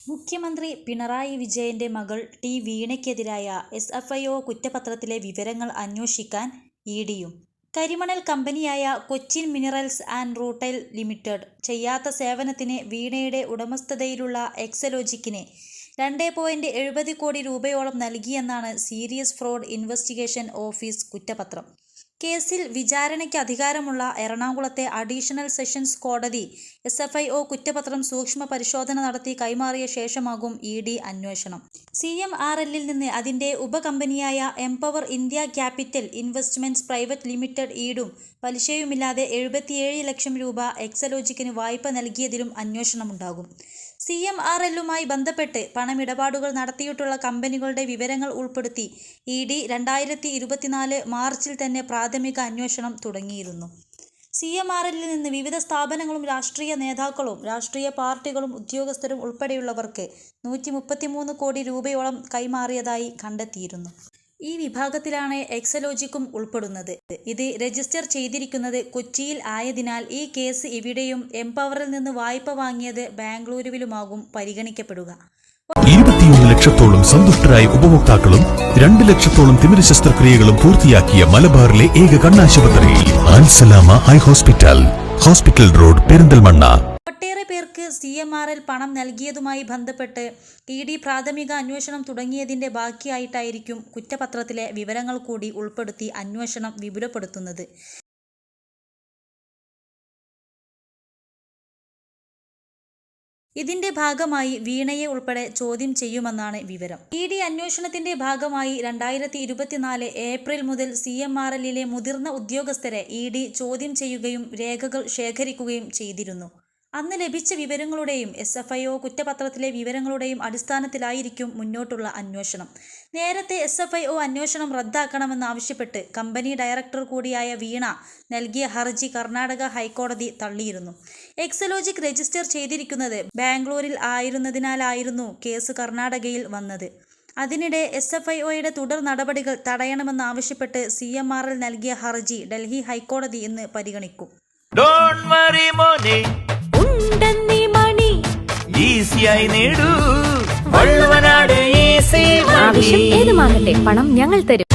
മുഖ്യമന്ത്രി പിണറായി വിജയന്റെ മകൾ ടി വീണയ്ക്കെതിരായ എസ് എഫ് ഐ ഒ കുറ്റപത്രത്തിലെ വിവരങ്ങൾ അന്വേഷിക്കാൻ ഇ ഡിയും. കരിമണൽ കമ്പനിയായ Cochin minerals and rutile limited ചെയ്യാത്ത സേവനത്തിന് വീണയുടെ ഉടമസ്ഥതയിലുള്ള എക്സലോജിക്കിനെ രണ്ട് പോയിന്റ് എഴുപത് കോടി രൂപയോളം നൽകിയെന്നാണ് സീരിയസ് ഫ്രോഡ് ഇൻവെസ്റ്റിഗേഷൻ ഓഫീസ് കുറ്റപത്രം. കേസിൽ വിചാരണയ്ക്ക് അധികാരമുള്ള എറണാകുളത്തെ അഡീഷണൽ സെഷൻസ് കോടതി എസ് എഫ് ഐ ഒ കുറ്റപത്രം സൂക്ഷ്മ പരിശോധന നടത്തി കൈമാറിയ ശേഷമാകും ഇ ഡി അന്വേഷണം. സി എം ആർ എല്ലിൽ നിന്ന് അതിന്റെ ഉപകമ്പനിയായ Empower India capital investments private limited ഈടും പലിശയുമില്ലാതെ എഴുപത്തിയേഴ് ലക്ഷം രൂപ എക്സലോജിക്കിന് വായ്പ നൽകിയതിലും അന്വേഷണമുണ്ടാകും. സി എം ആർ എല്ലുമായി ബന്ധപ്പെട്ട് പണമിടപാടുകൾ നടത്തിയിട്ടുള്ള കമ്പനികളുടെ വിവരങ്ങൾ ഉൾപ്പെടുത്തി ഇ ഡി രണ്ടായിരത്തി ഇരുപത്തിനാല് മാർച്ചിൽ തന്നെ പ്രാഥമിക അന്വേഷണം തുടങ്ങിയിരുന്നു. സി എം ആർ എല്ലിൽ നിന്ന് വിവിധ സ്ഥാപനങ്ങളും രാഷ്ട്രീയ നേതാക്കളും രാഷ്ട്രീയ പാർട്ടികളും ഉദ്യോഗസ്ഥരും ഉൾപ്പെടെയുള്ളവർക്ക് നൂറ്റി മുപ്പത്തിമൂന്ന് കോടി രൂപയോളം കൈമാറിയതായി കണ്ടെത്തിയിരുന്നു. ഈ വിഭാഗത്തിലാണ് എക്സലോജിക്കും ഉൾപ്പെടുന്നത്. ഇത് രജിസ്റ്റർ ചെയ്തിരിക്കുന്നത് കൊച്ചിയിൽ ആയതിനാൽ ഈ കേസ് ഇവിടെയും എംപവറിൽ നിന്ന് വായ്പ വാങ്ങിയത് ബാംഗ്ലൂരുവിലുമാകും പരിഗണിക്കപ്പെടുക. ഇരുപത്തിയൊന്ന് ലക്ഷത്തോളം സന്തുഷ്ടരായ ഉപഭോക്താക്കളും രണ്ട് ലക്ഷത്തോളം തിമിര ശസ്ത്രക്രിയകളും പൂർത്തിയാക്കിയ മലബാറിലെ ഏക കണ്ണാശുപത്രി Ansalama eye hospital. Hospital road Perinthalmanna. C M R L പണം നൽകിയതുമായി ബന്ധപ്പെട്ട് ഇ ഡി പ്രാഥമിക അന്വേഷണം തുടങ്ങിയതിന്റെ ബാക്കിയായിട്ടായിരിക്കും കുറ്റപത്രത്തിലെ വിവരങ്ങൾ കൂടി ഉൾപ്പെടുത്തി അന്വേഷണം വിപുലപ്പെടുത്തുന്നത്. ഇതിന്റെ ഭാഗമായി വീണയെ ഉൾപ്പെടെ ചോദ്യം ചെയ്യുമെന്നാണ് വിവരം. ഇ ഡി അന്വേഷണത്തിന്റെ ഭാഗമായി രണ്ടായിരത്തി ഇരുപത്തിനാല് ഏപ്രിൽ മുതൽ സി എം ആർ എല്ലിലെ മുതിർന്ന ഉദ്യോഗസ്ഥരെ ഇ ഡി ചോദ്യം ചെയ്യുകയും രേഖകൾ ശേഖരിക്കുകയും ചെയ്തിരുന്നു. അന്ന് ലഭിച്ച വിവരങ്ങളുടെയും എസ് എഫ് ഐ ഒ കുറ്റപത്രത്തിലെ വിവരങ്ങളുടെയും അടിസ്ഥാനത്തിലായിരിക്കും മുന്നോട്ടുള്ള അന്വേഷണം. നേരത്തെ എസ് എഫ് ഐ ഒ അന്വേഷണം റദ്ദാക്കണമെന്നാവശ്യപ്പെട്ട് കമ്പനി ഡയറക്ടർ കൂടിയായ വീണ നൽകിയ ഹർജി കർണാടക ഹൈക്കോടതി തള്ളിയിരുന്നു. എക്സലോജിക് രജിസ്റ്റർ ചെയ്തിരിക്കുന്നത് ബാംഗ്ലൂരിൽ ആയിരുന്നതിനാലായിരുന്നു കേസ് കർണാടകയിൽ വന്നത്. അതിനിടെ എസ് എഫ് ഐ ഒയുടെ തുടർ നടപടികൾ തടയണമെന്നാവശ്യപ്പെട്ട് സി എം ആർ എൽ നൽകിയ ഹർജി ഡൽഹി ഹൈക്കോടതി ഇന്ന് പരിഗണിക്കും. ഉണ്ടെന്നീ മണി. ഈസിയായി നേടൂ. വള്ളുവനാട് ഈസി ആവശ്യം ഏതുമാകട്ടെ പണം ഞങ്ങൾ തരും.